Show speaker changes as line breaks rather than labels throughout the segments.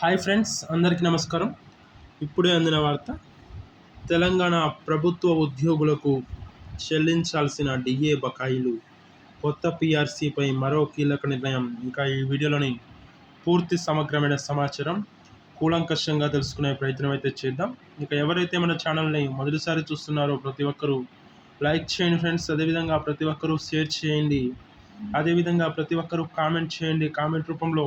Hi friends అందరికీ నమస్కారం. ఇప్పుడే అందిన వార్త తెలంగాణ ప్రభుత్వ ఉద్యోగులకు చెల్లించాల్సిన డిఏ బకాయిలు. కొత్త పిఆర్సీపై మరో కీలక నిర్ణయం. ఇంకా ఈ వీడియోలోని పూర్తి సమగ్రమైన సమాచారం కూలంకషంగా తెలుసుకునే ప్రయత్నం అయితే చేద్దాం. ఇక ఎవరైతే మన ఛానల్ని మొదటిసారి చూస్తున్నారో ప్రతి ఒక్కరూ లైక్ చేయండి ఫ్రెండ్స్. అదేవిధంగా ప్రతి ఒక్కరూ షేర్ చేయండి. అదేవిధంగా ప్రతి ఒక్కరూ కామెంట్ చేయండి. కామెంట్ రూపంలో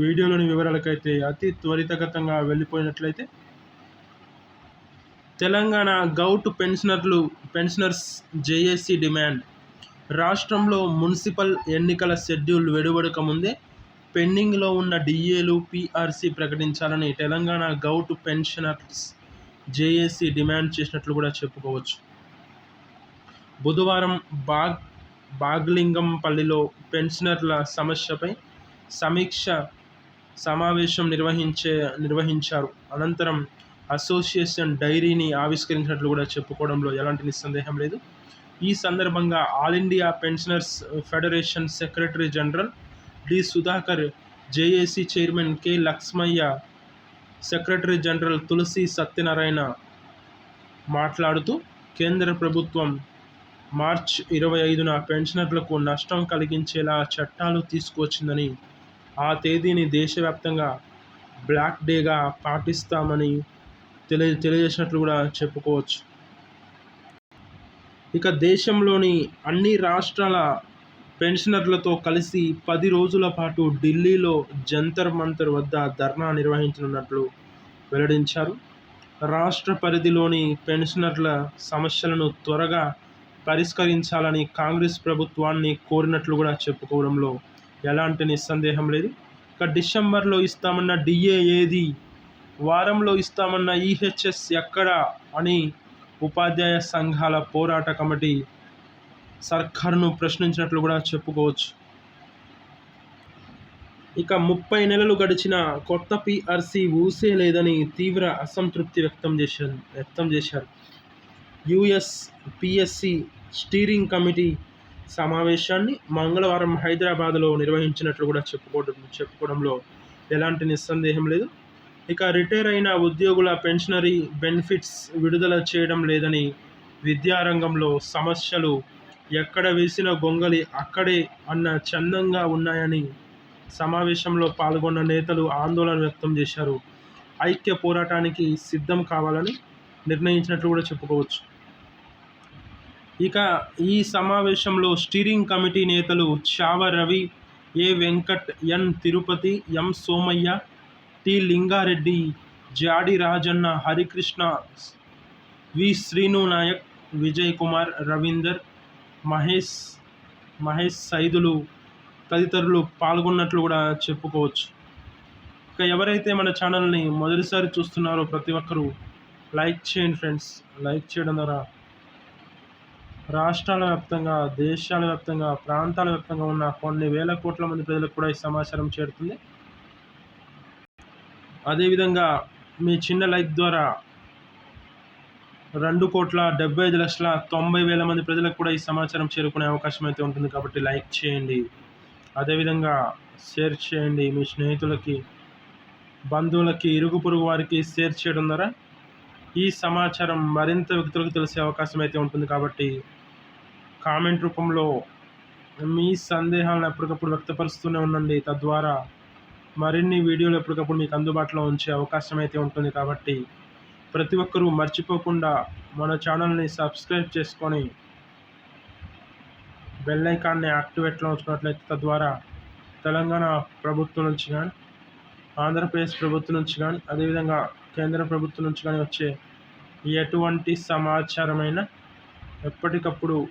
వీడియోలోని వివరాలకైతే అతి త్వరితగతంగా వెళ్ళిపోయినట్లయితే తెలంగాణ గౌట్ పెన్షనర్లు పెన్షనర్స్ జేఏసీ డిమాండ్. రాష్ట్రంలో మున్సిపల్ ఎన్నికల షెడ్యూల్ వెలువడక ముందే పెండింగ్లో ఉన్న డిఏలు పీఆర్సీ ప్రకటించాలని Telangana govt pensioners JAC demand చేసినట్లు కూడా చెప్పుకోవచ్చు. బుధవారం బాగ్ బాగ్లింగంపల్లిలో పెన్షనర్ల సమస్యపై సమీక్ష సమావేశం నిర్వహించే నిర్వహించారు. అనంతరం అసోసియేషన్ డైరీని ఆవిష్కరించినట్లు కూడా చెప్పుకోవడంలో ఎలాంటి నిస్సందేహం లేదు. ఈ సందర్భంగా all India pensioners federation secretary general D. Sudhakar JAC chairman K. Lakshmaiah secretary general Tulasi Satyanarayana మాట్లాడుతూ కేంద్ర ప్రభుత్వం మార్చ్ ఇరవై ఐదున పెన్షనర్లకు నష్టం కలిగించేలా చట్టాలు తీసుకువచ్చిందని ఆ తేదీని దేశవ్యాప్తంగా బ్లాక్ డేగా పాటిస్తామని తెలియ తెలియజేసినట్లు కూడా చెప్పుకోవచ్చు. ఇక దేశంలోని అన్ని రాష్ట్రాల పెన్షనర్లతో కలిసి పది రోజుల పాటు ఢిల్లీలో జంతర్ మంతర్ వద్ద ధర్నా నిర్వహించనున్నట్లు వెల్లడించారు. రాష్ట్ర పరిధిలోని పెన్షనర్ల సమస్యలను త్వరగా పరిష్కరించాలని కాంగ్రెస్ ప్రభుత్వాన్ని కోరినట్లు కూడా చెప్పుకోవడంలో ఎలాంటి నిస్సందేహం లేదు. ఇక డిసెంబర్లో ఇస్తామన్న డిఏ ఏది? వారంలో ఇస్తామన్న ఈహెచ్ఎస్ ఎక్కడ? అని ఉపాధ్యాయ సంఘాల పోరాట కమిటీ సర్కారును ప్రశ్నించినట్లు కూడా చెప్పుకోవచ్చు. ఇక ముప్పై నెలలు గడిచిన కొత్త పిఆర్సీ ఊసే లేదని తీవ్ర అసంతృప్తి వ్యక్తం చేశారు వ్యక్తం చేశారు. యుఎస్ పిఎస్సి స్టీరింగ్ కమిటీ సమావేశాన్ని మంగళవారం హైదరాబాద్లో నిర్వహించినట్లు కూడా చెప్పుకోవడం చెప్పుకోవడంలో ఎలాంటి నిస్సందేహం లేదు. ఇక రిటైర్ అయిన ఉద్యోగుల పెన్షనరీ బెనిఫిట్స్ విడుదల చేయడం లేదని విద్యారంగంలో సమస్యలు ఎక్కడ వేసిన గొంగలి అక్కడే అన్న చందంగా ఉన్నాయని సమావేశంలో పాల్గొన్న నేతలు ఆందోళన వ్యక్తం చేశారు. ఐక్య పోరాటానికి సిద్ధం కావాలని నిర్ణయించినట్లు కూడా చెప్పుకోవచ్చు. ఇక ఈ సమావేశంలో స్టీరింగ్ కమిటీ నేతలు Chava Ravi A Venkat N Tirupati M Somaiah T Lingareddy Jadi Rajanna Harikrishna V Srinu Nayak Vijay Kumar Ravinder Mahesh Mahesh Saidulu తదితరులు పాల్గొన్నట్లు కూడా చెప్పుకోవచ్చు. ఇక ఎవరైతే మన ఛానల్ని మొదటిసారి చూస్తున్నారో ప్రతి ఒక్కరూ లైక్ చేయండి ఫ్రెండ్స్. లైక్ చేయడం ద్వారా రాష్ట్రాల వ్యాప్తంగా దేశాల వ్యాప్తంగా ప్రాంతాల వ్యాప్తంగా ఉన్న కొన్ని వేల కోట్ల మంది ప్రజలకు కూడా ఈ సమాచారం చేరుతుంది. అదేవిధంగా మీ చిన్న లైక్ ద్వారా రెండు కోట్ల డెబ్బై ఐదు లక్షల తొంభై వేల మంది ప్రజలకు కూడా ఈ సమాచారం చేరుకునే అవకాశం అయితే ఉంటుంది కాబట్టి లైక్ చేయండి. అదేవిధంగా షేర్ చేయండి. మీ స్నేహితులకి బంధువులకి ఇరుగు పొరుగు వారికి షేర్ చేయడం ద్వారా ఈ సమాచారం మరింత వ్యక్తులకు తెలిసే అవకాశం అయితే ఉంటుంది కాబట్టి కామెంట్ రూపంలో మీ సందేహాలను ఎప్పటికప్పుడు వ్యక్తపరుస్తూనే ఉండండి. తద్వారా మరిన్ని వీడియోలు ఎప్పటికప్పుడు మీకు అందుబాటులో ఉంచే అవకాశం అయితే ఉంటుంది కాబట్టి ప్రతి ఒక్కరూ మర్చిపోకుండా మన ఛానల్ని సబ్స్క్రైబ్ చేసుకొని బెల్ ఐకాన్ని యాక్టివేట్లో ఉంచుకున్నట్లయితే తద్వారా తెలంగాణ ప్రభుత్వం నుంచి కానీ ఆంధ్రప్రదేశ్ ప్రభుత్వం నుంచి కానీ అదేవిధంగా కేంద్ర ప్రభుత్వం నుంచి కానీ వచ్చే ఎటువంటి సమాచారమైన ఎప్పటికప్పుడు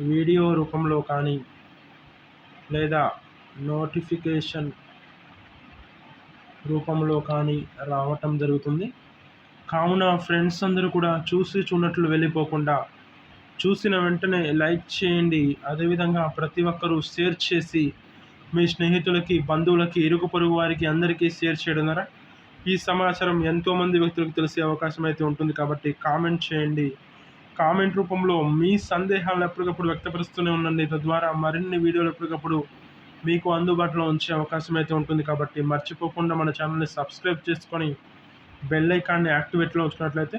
వీడియో రూపంలో కానీ లేదా నోటిఫికేషన్ రూపంలో కానీ రావటం జరుగుతుంది. కావున ఫ్రెండ్స్ అందరూ కూడా చూసి చూడట్లు వెళ్ళిపోకుండా చూసిన వెంటనే లైక్ చేయండి. అదేవిధంగా ప్రతి ఒక్కరూ షేర్ చేసి మీ స్నేహితులకి బంధువులకి ఇరుగు పొరుగు వారికి అందరికీ షేర్ చేయడం ద్వారా ఈ సమాచారం ఎంతోమంది వ్యక్తులకు తెలిసే అవకాశం అయితే ఉంటుంది కాబట్టి కామెంట్ చేయండి. కామెంట్ రూపంలో మీ సందేహాలను ఎప్పటికప్పుడు వ్యక్తపరుస్తూనే ఉండండి. తద్వారా మరిన్ని వీడియోలు ఎప్పటికప్పుడు మీకు అందుబాటులో ఉంచే అవకాశం అయితే ఉంటుంది కాబట్టి మర్చిపోకుండా మన ఛానల్ని సబ్స్క్రైబ్ చేసుకొని బెల్ ఐకాన్ని యాక్టివేట్లో ఉంచినట్లయితే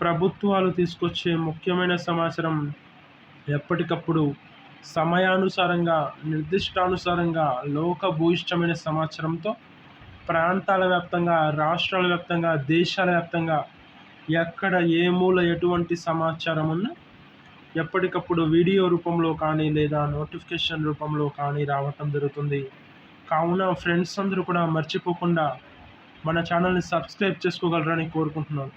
ప్రభుత్వాలు తీసుకొచ్చే ముఖ్యమైన సమాచారం ఎప్పటికప్పుడు సమయానుసారంగా నిర్దిష్టానుసారంగా లోక భూయిష్టమైన సమాచారంతో ప్రాంతాల వ్యాప్తంగా రాష్ట్రాల వ్యాప్తంగా దేశాల వ్యాప్తంగా ఎక్కడ ఏ మూల ఎటువంటి సమాచారం ఉన్నా ఎప్పటికప్పుడు వీడియో రూపంలో కానీ లేదా నోటిఫికేషన్ రూపంలో కానీ రావటం జరుగుతుంది. కావున ఫ్రెండ్స్ అందరూ కూడా మర్చిపోకుండా మన ఛానల్ని సబ్స్క్రైబ్ చేసుకోగలరని కోరుకుంటున్నాను.